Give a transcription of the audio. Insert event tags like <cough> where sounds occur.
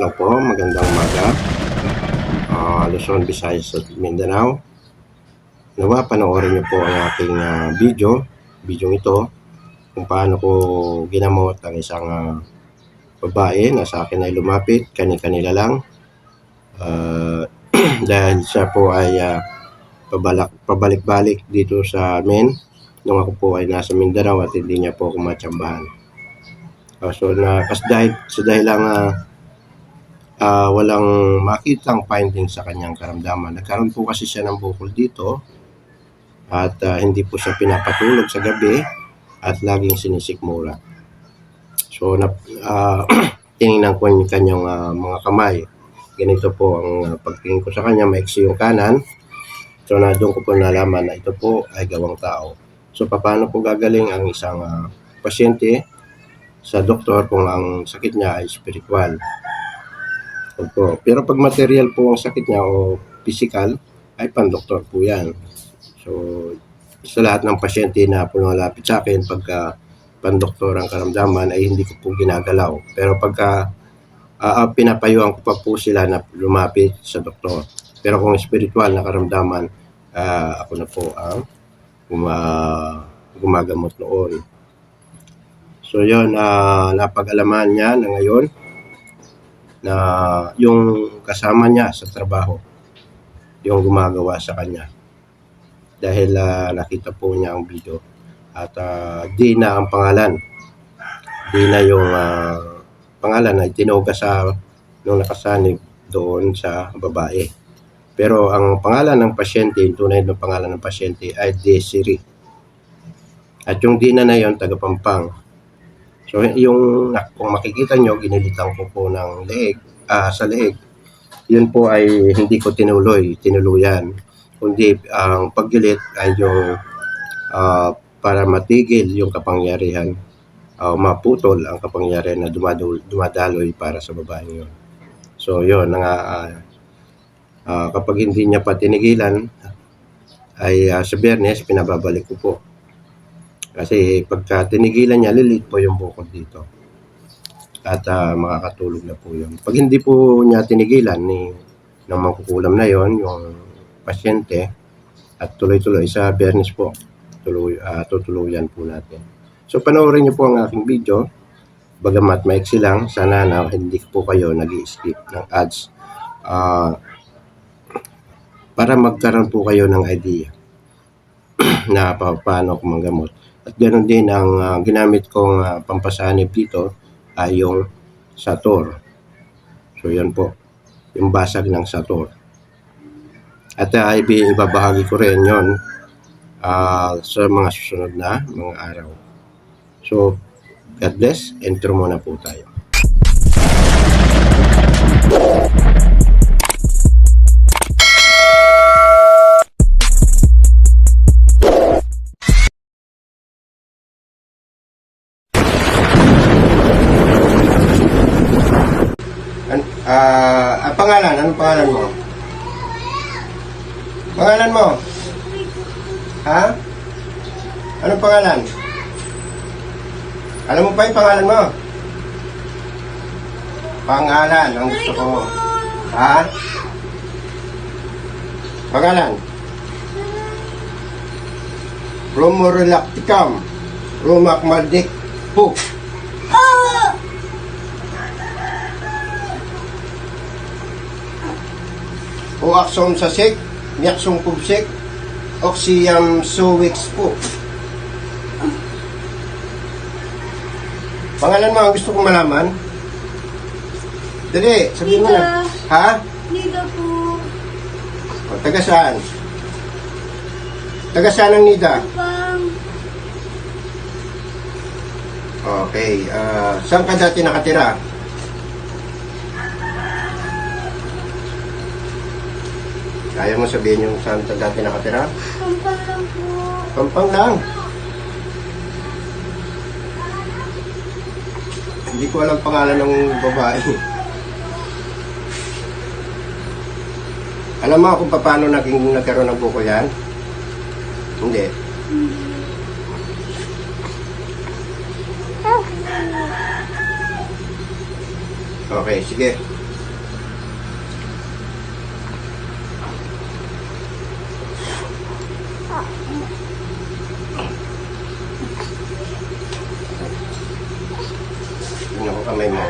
Hello po, magandang umaga. Ah, Luzon, Visayas at Mindanao. Nawa, panoorin niyo po ang aking ah, video, video ito, kung paano ko ginamot ang isang ah, babae na sa akin ay lumapit, kani-kanila lang. Ah, <clears throat> dahil siya po ay ah, pabalak, pabalik-balik dito sa amin nung ako po ay nasa Mindanao at hindi niya po ako matsambahan. Ah, so na kasi dahil sa dahil lang ah, ah, walang makitang findings sa kanyang karamdaman. Nagkaroon po kasi siya ng bukol dito at ah, hindi po siya pinapatulog sa gabi at laging sinisikmura. So na ah, <clears throat> tiningnan ko yung kanyang ah, mga kamay. Ganito po ang ah, pagtingin ko sa kanya, maiksi yung kanan. So na doon ko po nalaman na ito po ay gawang tao. So paano po gagaling ang isang ah, pasyente sa doktor kung ang sakit niya ay spiritual. Opo. Pero pag material po ang sakit niya o physical, ay pan-doktor po yan. So, sa lahat ng pasyente na pumalapit sa akin, pagka pan-doktor ang karamdaman, ay hindi ko po ginagalaw. Pero pagka uh, pinapayuhan ko pa po sila na lumapit sa doktor. Pero kung spiritual na karamdaman, ah, ako na po ang guma- gumagamot noon. So yun, ah, napag-alaman niya na ngayon na yung kasama niya sa trabaho, yung gumagawa sa kanya. Dahil ah, nakita po niya ang video. At ah, Dina ang pangalan. Dina yung ah, pangalan na itinuga sa nung nakasanib doon sa babae. Pero ang pangalan ng pasyente, yung tunay na pangalan ng pasyente ay Desiree. At yung Dina na yon taga Pampang. So yung kung makikita nyo, ginilitan ko po ng leeg, ah, sa leeg. Yun po ay hindi ko tinuloy, tinuluyan. Kundi ang paggilit ay yung ah, para matigil yung kapangyarihan, ah, maputol ang kapangyarihan na dumadul, dumadaloy para sa babae yun. So yun, nga, ah, ah, kapag hindi niya pa tinigilan, ay ah, sa biyernes, pinababalik ko po. Kasi pagka tinigilan niya, lilit po yung bukod dito. At ah, makakatulog na po yun. Pag hindi po niya tinigilan ni ng mangkukulam na yon yung pasyente, at tuloy-tuloy sa Bernis po, tuloy, ah, tutuluyan po natin. So panoorin niyo po ang aking video. Bagamat maiksi lang, sana na hindi po kayo nag skip ng ads. Ah, para magkaroon po kayo ng idea <clears throat> na pa, paano ako manggamot. At ganoon din ang ah, ginamit kong ah, pampasanib dito ay yung Sator. So yan po, yung basag ng Sator. At uh, ibabahagi ko rin yon ah, sa mga susunod na mga araw. So, God bless. Intro muna po tayo. Ah, ang pangalan, anong pangalan mo? Pangalan mo? Ha? Anong pangalan? Alam mo pa yung pangalan mo? Pangalan, ang gusto ko. Ha? Pangalan? Romorelacticum. Rumakmaldik. Puk. O aksom sa sik, niaksong pubsik, oxyam suwix po. Pangalan mo ang gusto kong malaman? Dali, sabihin mo na. Ha? Nida po. O, taga saan? Taga saan ang nida? Pang Okay, ah, saan ka dati nakatira? Kaya mo sabihin yung saan ka dati nakatira? pampang lang po. Pampang lang. Hindi ko alam pangalan ng babae. Alam mo kung paano naging nagkaroon ng buko yan? Hindi. Okay, sige. Kamay mo. Pag nag- Pantay na. Ano